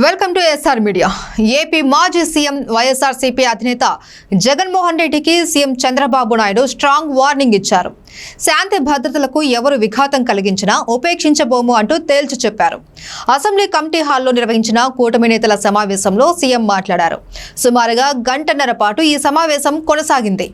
Welcome to SR media. AP మాజీ CM YSRCP అధినేత జగన్మోహన్ రెడ్డికి CM Chandrababu Naidu strong warning ఇచ్చారు. శాంతి భద్రతలకు ఎవరు విఘాతం కలిగించినా ఉపేక్షించబోము అంటూ తేల్చి చెప్పారు. అసెంబ్లీ కమిటీ హాల్లో నిర్వహించిన కూటమి నేతల సమావేశంలో సీఎం మాట్లాడారు. సుమారుగా గంటన్నర పాటు ఈ సమావేశం కొనసాగింది.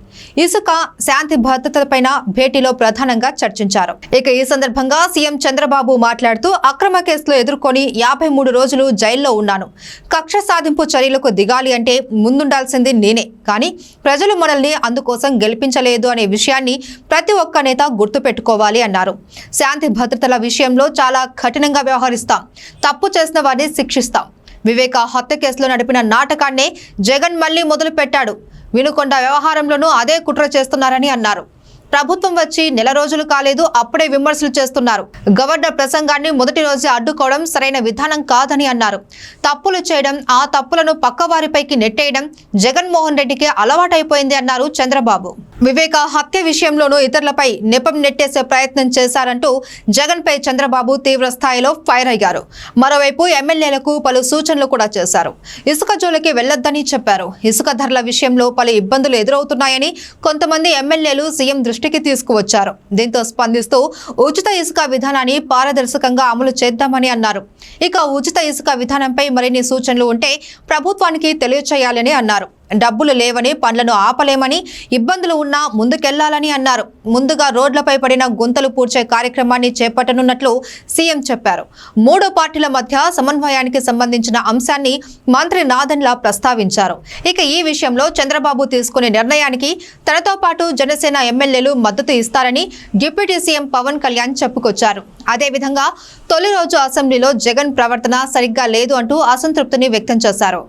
ఇసుక శాంతి భద్రతలపైన భేటీలో ప్రధానంగా చర్చించారు. ఇక ఈ సందర్భంగా సీఎం చంద్రబాబు మాట్లాడుతూ అక్రమ కేసులు ఎదుర్కొని యాభై మూడు రోజులు జైల్లో ఉన్నాను. కక్ష సాధింపు చర్యలకు దిగాలి అంటే ముందుండాల్సింది నేనే. కానీ ప్రజలు మనల్ని అందుకోసం గెలిపించలేదు అనే విషయాన్ని ప్రతి ఒక్క నేత గుర్తుపెట్టుకోవాలి అన్నారు. శాంతి భద్రతల విషయంలో చాలా కఠినంగా వ్యవహరిస్తాం. తప్పు చేసిన వారిని శిక్షిస్తాం. వివేక హత్య కేసులో నడిపిన నాటకాన్నే జగన్ మళ్ళీ మొదలు పెట్టాడు వినుకొండ వ్యవహారంలోనూ అదే కుట్ర చేస్తున్నారని అన్నారు. ప్రభుత్వం వచ్చి నెల రోజులు కాలేదు అప్పుడే విమర్శలు చేస్తున్నారు. గవర్నర్ ప్రసంగాన్ని మొదటి రోజే అడ్డుకోవడం సరైన విధానం కాదని అన్నారు. తప్పులు చేయడం ఆ తప్పులను పక్కవారిపైకి నెట్టేయడం జగన్మోహన్ రెడ్డికి అలవాటైపోయింది అన్నారు చంద్రబాబు. వివేక హత్య విషయంలోనూ ఇతరులపై నెపం నెట్టేసే ప్రయత్నం చేశారంటూ జగన్పై చంద్రబాబు తీవ్ర స్థాయిలో ఫైర్ అయ్యారు. మరోవైపు ఎమ్మెల్యేలకు పలు సూచనలు కూడా చేశారు. ఇసుక జోలికి వెళ్ళొద్దని చెప్పారు. ఇసుక ధరల విషయంలో పలు ఇబ్బందులు ఎదురవుతున్నాయని కొంతమంది ఎమ్మెల్యేలు సీఎం దృష్టికి తీసుకువచ్చారు. దీంతో స్పందిస్తూ ఉచిత ఇసుక విధానాన్ని పారదర్శకంగా అమలు చేద్దామని అన్నారు. ఇక ఉచిత ఇసుక విధానంపై మరిన్ని సూచనలు ఉంటే ప్రభుత్వానికి తెలియచేయాలని అన్నారు. డబ్బులు లేవని పనులను ఆపలేమని ఇబ్బందులు ఉన్నా ముందుకెళ్ళాలని అన్నారు. ముందుగా రోడ్లపై పడిన గుంతలు పూడ్చే కార్యక్రమాన్ని చేపట్టనున్నట్లు సీఎం చెప్పారు. మూడు పార్టీల మధ్య సమన్వయానికి సంబంధించిన అంశాన్ని మంత్రి నాదన్లా ప్రస్తావించారు. ఇక ఈ విషయంలో చంద్రబాబు తీసుకునే నిర్ణయానికి తనతో పాటు జనసేన ఎమ్మెల్యేలు మద్దతు ఇస్తారని డిప్యూటీ సీఎం పవన్ కళ్యాణ్ చెప్పుకొచ్చారు. అదేవిధంగా తొలి రోజు అసెంబ్లీలో జగన్ ప్రవర్తన సరిగ్గా లేదు అంటూ అసంతృప్తిని వ్యక్తం చేశారు.